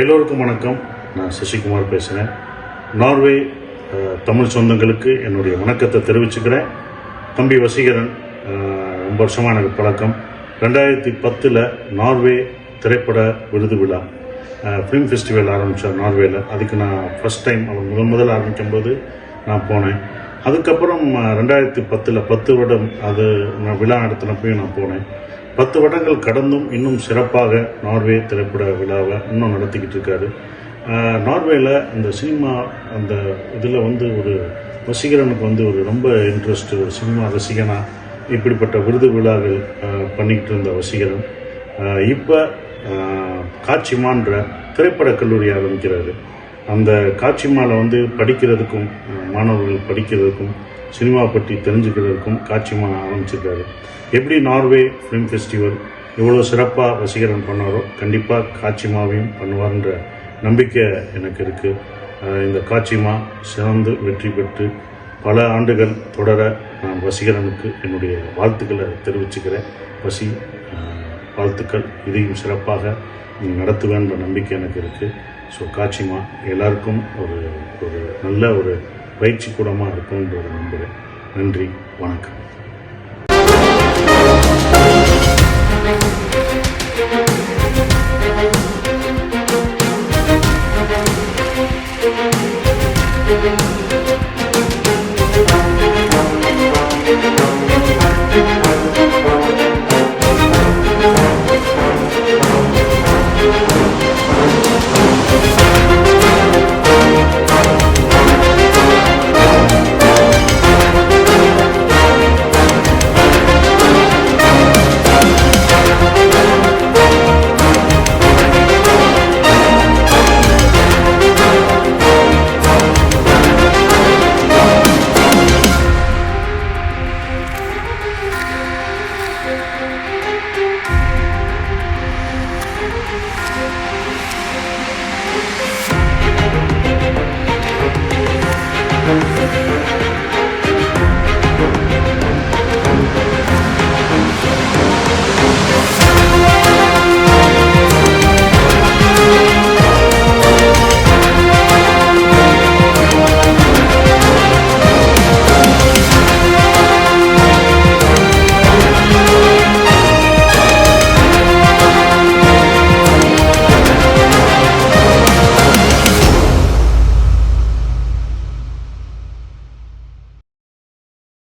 எல்லோருக்கும் வணக்கம். நான் சசிகுமார் பேசுகிறேன் நார்வே தமிழ் சொந்தங்களுக்கு என்னுடைய வணக்கத்தை தெரிவிச்சுக்கிறேன். தம்பி வசீகரன் ரொம்ப வருஷமாக எனக்கு பழக்கம். ரெண்டாயிரத்தி பத்தில் நார்வே திரைப்பட விருது விழா ஃபிலிம் ஃபெஸ்டிவல் ஆரம்பித்தார் நார்வேயில் அதுக்கு நான் ஃபஸ்ட் டைம் அவர் முதல் முதல் ஆரம்பிக்கும்போது நான் போனேன். அதுக்கப்புறம் ரெண்டாயிரத்தி பத்தில் பத்து வருடம் அது நான் விழா நடத்தினப்பையும் நான் போனேன். பத்து வருடங்கள் கடந்தும் இன்னும் சிறப்பாக நார்வே திரைப்பட விழாவை இன்னும் நடத்திக்கிட்டு இருக்காரு. நார்வேயில் அந்த சினிமா அந்த இதில் வந்து ஒரு ரசிகரனுக்கு வந்து ஒரு ரொம்ப இன்ட்ரெஸ்ட் ஒரு சினிமா ரசிகனா இப்படிப்பட்ட விருது விழாவில் பண்ணிக்கிட்டு இருந்த ரசிகரன். இப்போ காட்சிமான்ற திரைப்படக் கல்லூரி ஆரம்பிக்கிறாரு. அந்த காட்சிமாவில் வந்து படிக்கிறதுக்கும் மாணவர்கள் படிக்கிறதுக்கும் சினிமா பற்றி தெரிஞ்சுக்கிறதுக்கும் காட்சியமாக ஆரம்பிச்சிருக்காரு. எப்படி நார்வே ஃபிலிம் ஃபெஸ்டிவல் இவ்வளோ சிறப்பாக வசீகரன் பண்ணாரோ கண்டிப்பாக காட்சிமாவையும் பண்ணுவார்ன்ற நம்பிக்கை எனக்கு இருக்குது இந்த காட்சிமா சிறந்து வெற்றி பெற்று பல ஆண்டுகள் தொடர நான் வசீகரனுக்கு என்னுடைய வாழ்த்துக்களை தெரிவிச்சுக்கிறேன். வசி வாழ்த்துக்கள். இதையும் சிறப்பாக நீ நடத்துவேன்ற நம்பிக்கை எனக்கு இருக்குது ஸோ காட்சிமா எல்லாருக்கும் ஒரு ஒரு நல்ல ஒரு பயிற்சி கூடமாக இருக்கும்ன்றதை நம்புகிறேன் நன்றி வணக்கம்.